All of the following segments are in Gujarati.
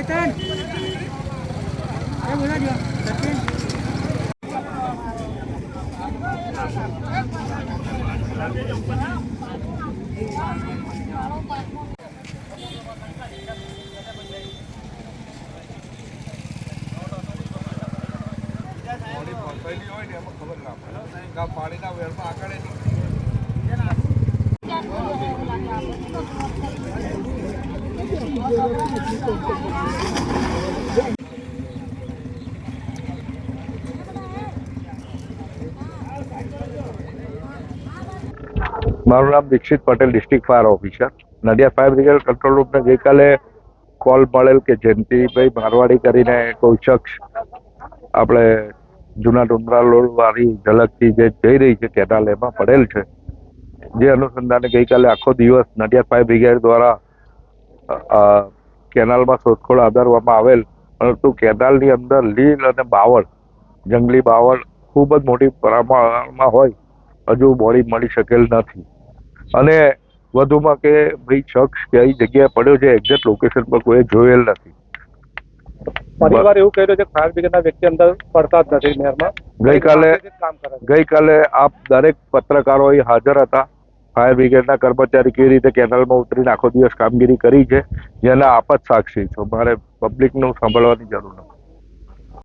કેતન એ બોલાજો સચિન પાણી પંપાયેલી હોય ને એમાં ખબર ના પડે પાણીના વેરમાં આગળ મારું નામ Dixit Patel district fire officer Nadiad fire brigade control રૂમને ગઈકાલે કોલ મળેલ કે જયંતિભાઈ મારવાડી કરીને કોઈ શખ્સ આપણે જૂના ડુંગરા રોડ વાળી ઝલકથી જે જઈ રહી છે કેનાલ એમાં પડેલ છે, જે અનુસંધાને ગઈકાલે આખો દિવસ નડિયાદ ફાયર બ્રિગેડ દ્વારા કેનાલમાં શોધખોળ આધારવામાં આવેલ. પરંતુ કેનાલની અંદર લીલ અને બાવળ, જંગલી બાવળ ખૂબ જ મોટી પ્રમાણમાં હોય, હજુ બોડી મળી શકેલ નથી. અને વધુમાં કે ભાઈ શખ્સ કઈ જગ્યાએ પડ્યો છે એક્ઝેક્ટ લોકેશન પર કોઈ જોયેલ નથી. પરિવાર એવું કહી રહ્યો છે ફાયર બ્રિગેડના વ્યક્તિ અંદર પડતા જ નથી નહેરમાં ગઈકાલે કામ કરે ગઈકાલે આપ દરેક પત્રકારો અહીં હાજર હતા. ફાયર બ્રિગેડના કર્મચારી કેવી રીતે કેનલમાં ઉતરીને આખો દિવસ કામગીરી કરી છે જેના આપ જ સાક્ષી છો. મારે પબ્લિકનું સાંભળવાની જરૂર નથી.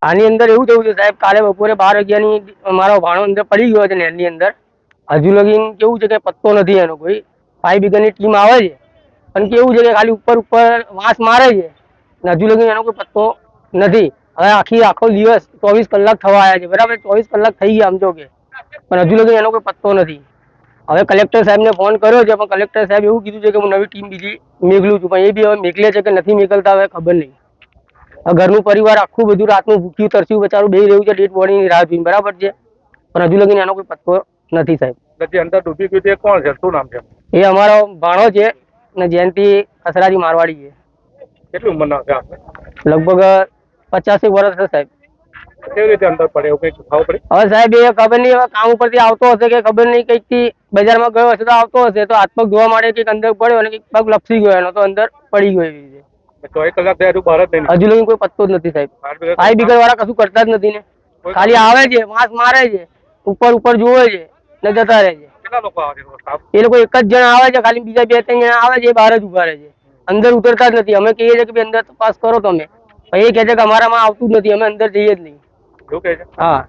આની અંદર એવું થયું છે સાહેબ કાલે બપોરે બાર વાગ્યાની મારો ભાણો અંદર પડી ગયો છે નહેરની અંદર. હજુ લગીન કેવું છે કે પત્તો નથી એનો કોઈ? ફાઈવ વીઘાની ટીમ આવે છે. પણ કેવું છે કે ખાલી ઉપર ઉપર વાંસ મારે છે. ને હજુ લગીન એનો કોઈ પત્તો નથી. હવે આખી, આખો દિવસ ચોવીસ કલાક થવા આવ્યા છે. બરાબર, ચોવીસ કલાક થઈ ગયા સમજો કે. પણ હજુ લગીન એનો કોઈ પત્તો નથી. હવે કલેક્ટર સાહેબને ફોન કર્યો છે, પણ કલેક્ટર સાહેબ એવું કીધું છે કે હું નવી ટીમ બીજી મેકલું છું. પણ એ બી હવે મેકલે છે કે નથી મેકલતા હવે ખબર નહીં. આ ઘરનું પરિવાર આખું બધું રાતનું ભૂખ્યું, તરસ્યું, બચારું, બેહી રહ્યું છે, ડેડ બોડીની રાહ જોઈને. બરાબર છે? પણ હજુ લગીને એનો કોઈ પત્તો નથી સાહેબ. જે અંદર ડૂબી ગયું છે કોણ છે? શું નામ છે? એ અમારો ભાણો છે ને જયંતિ ખસરાજી મારવાડી છે. કેટલી ઉંમરના છે લગભગ પચાસેક વર્ષ છે સાહેબ. કેવી રીતે અંદર પડે? એવું કંઈક ખાવું પડે? હવે સાહેબ એ ખબર નહીં હવે કામ ઉપરથી આવતો હશે કે ખબર નહીં કંઈકથી બજારમાં ગયો હશે તો આવતો હશે તો હાથ પગ ધોવા માટે કંઈક અંદર પડ્યો અને કંઈક પગ લપસી ગયો એનો તો અંદર પડી ગયો એવી રીતે. ચોવીસ કલાક થયા હજુ બહાર જ નહીં હજુ લગી કોઈ પત્તો જ નથી સાહેબ. ફાઈવ બીગર વાળા કશું કરતા જ નથી ને. ખાલી આવે છે માસ મારે છે ઉપર ઉપર જોવે છે. ને જતા રહે છે. કેટલા લોકો આવે છે? સ્ટાફ? એ લોકો એક જ જણા આવે છે ખાલી બીજા બે ત્રણ જણા આવે છે એ બહાર જ ઊભા રહે છે. અંદર ઉતરતા જ નથી. અમે કહીએ છીએ કે અંદર તપાસ કરો તમે. એ કહે છે કે અમારામાં આવતું જ નથી. અમે અંદર જઈએ જ નહીં. હા.